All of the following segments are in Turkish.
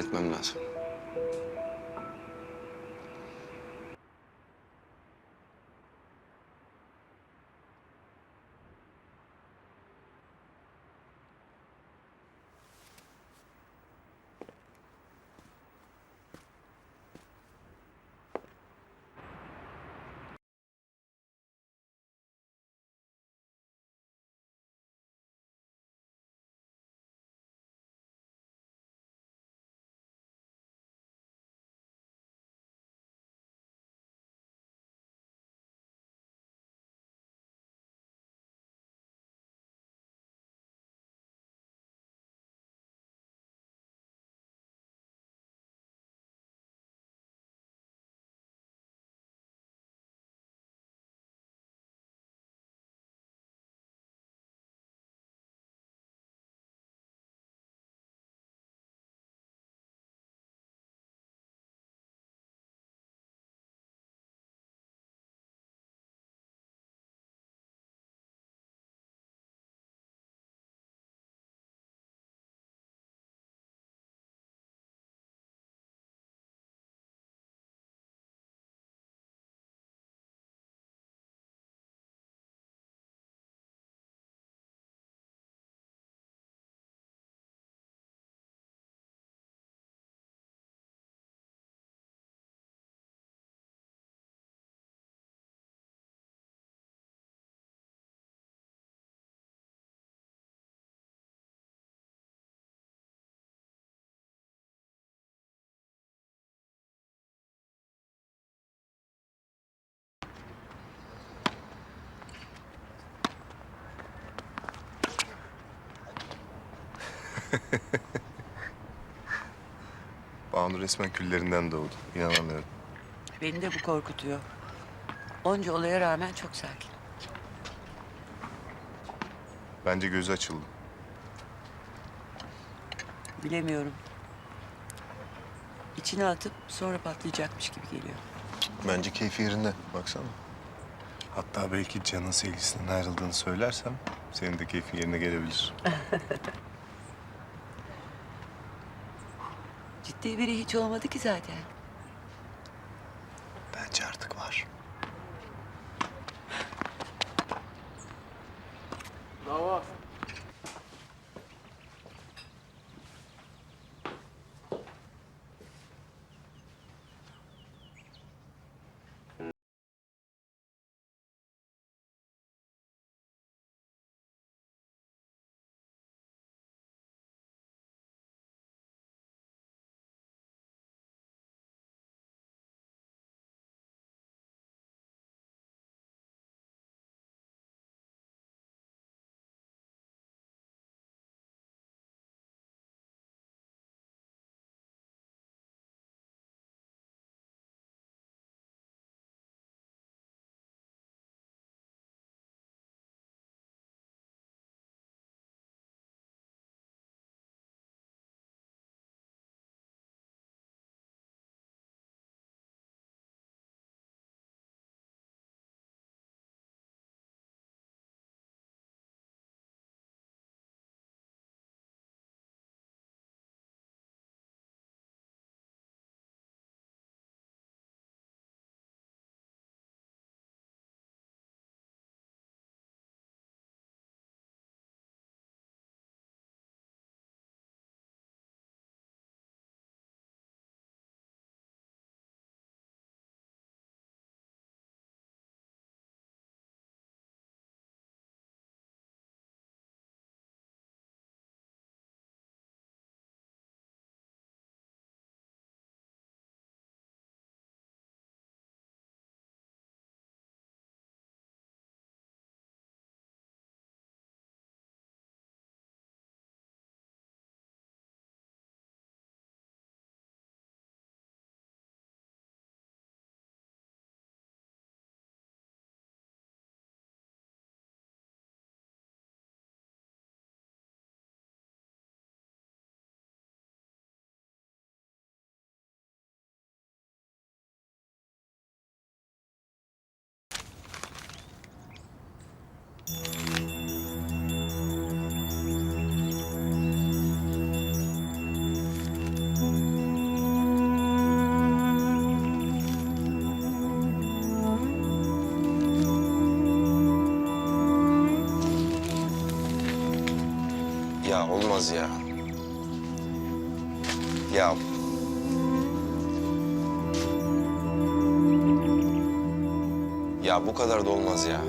halletmem lazım. Banu resmen küllerinden doğdu. İnanamıyorum. Beni de bu korkutuyor. Onca olaya rağmen çok sakin. Bence gözü açıldı. Bilemiyorum. İçine atıp sonra patlayacakmış gibi geliyor. Bence keyfi yerinde. Baksana. Hatta belki canın sevgilisinden ayrıldığını söylersem senin de keyfin yerine gelebilir. Ciddi biri hiç olmadı ki zaten. Bence artık var. Bravo. Olmaz ya. Ya Ya bu kadar da olmaz ya.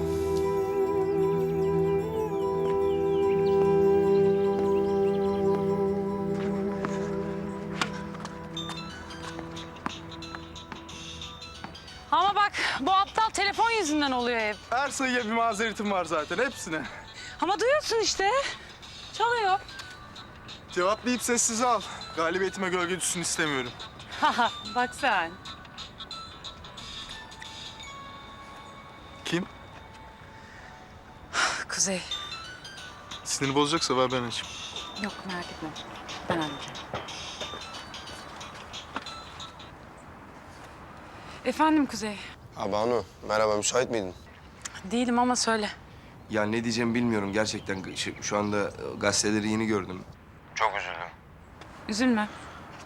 Ama bak bu aptal telefon yüzünden oluyor hep. Her sayıya bir mazeretim var zaten hepsine. Ama duyuyorsun işte. Çalıyor. Cevaplayıp sessize al. Galibiyetime gölge düşsün istemiyorum. Haha bak sen. Kim? Kuzey. Siniri bozacaksa ver ben açayım. Yok merak etme. Ben halledeceğim. Efendim Kuzey. Ha Banu merhaba müsait miydin? Değilim ama söyle. Ya ne diyeceğimi bilmiyorum gerçekten. Şu, şu anda e, gazeteleri yeni gördüm. Çok üzüldüm. Üzülme.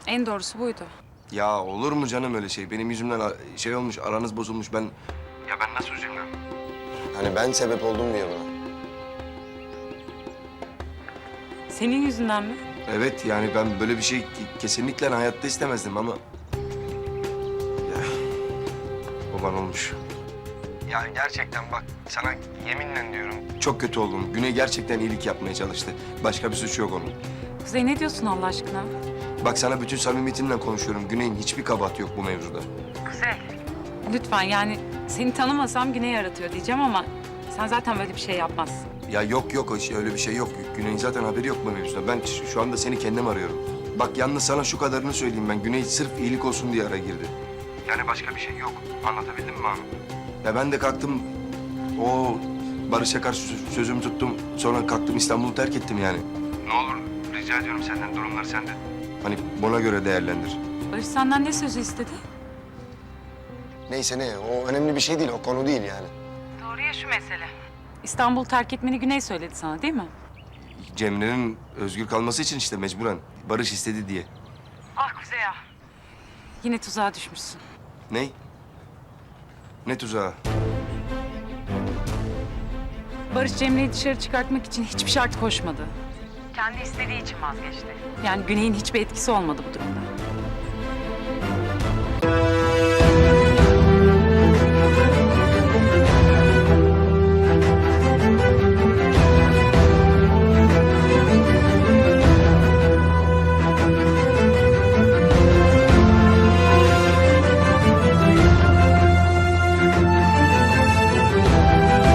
En doğrusu buydu. Ya olur mu canım öyle şey? Benim yüzümden şey olmuş, aranız bozulmuş. Ben... Ya ben nasıl üzülmem? Hani ben sebep oldum diye buna. Senin yüzünden mi? Evet yani ben böyle bir şey ki- kesinlikle hayatta istemezdim ama... Ya, baban olmuş. Ya gerçekten bak sana yeminle diyorum. Çok kötü oldum. Güney gerçekten iyilik yapmaya çalıştı. Başka bir suçu yok onun. Kuzey ne diyorsun Allah aşkına? Bak sana bütün samimiyetimle konuşuyorum. Güney'in hiçbir kabahati yok bu mevzuda. Lütfen yani seni tanımasam Güney yaratıyor diyeceğim ama sen zaten böyle bir şey yapmazsın. Ya yok yok şey- öyle bir şey yok. Güney'in zaten haberi yok bu mevzuda. Ben şu- şu anda seni kendim arıyorum. Bak yalnız sana şu kadarını söyleyeyim ben. Güney sırf iyilik olsun diye ara girdi. Yani başka bir şey yok. Anlatabildim mi abi? Ya ben de kalktım. O Barış Akar sö- sözümü tuttum. Sonra kalktım İstanbul'u terk ettim yani. Ne olur rica ediyorum senden durumlar sende. Hani buna göre değerlendir. Barış senden ne sözü istedi? Neyse ne o önemli bir şey değil o konu değil yani. Doğru ya şu mesele. İstanbul terk etmeni Güney söyledi sana değil mi? Cemre'nin özgür kalması için işte mecburen. Barış istedi diye. Ah Kuzey ya. Yine tuzağa düşmüşsün. Ney? Ne tuzağı? Barış Cemre'yi dışarı çıkartmak için hiçbir şart koşmadı. Kendi istediği için vazgeçti. Yani Güney'in hiçbir etkisi olmadı bu durumda.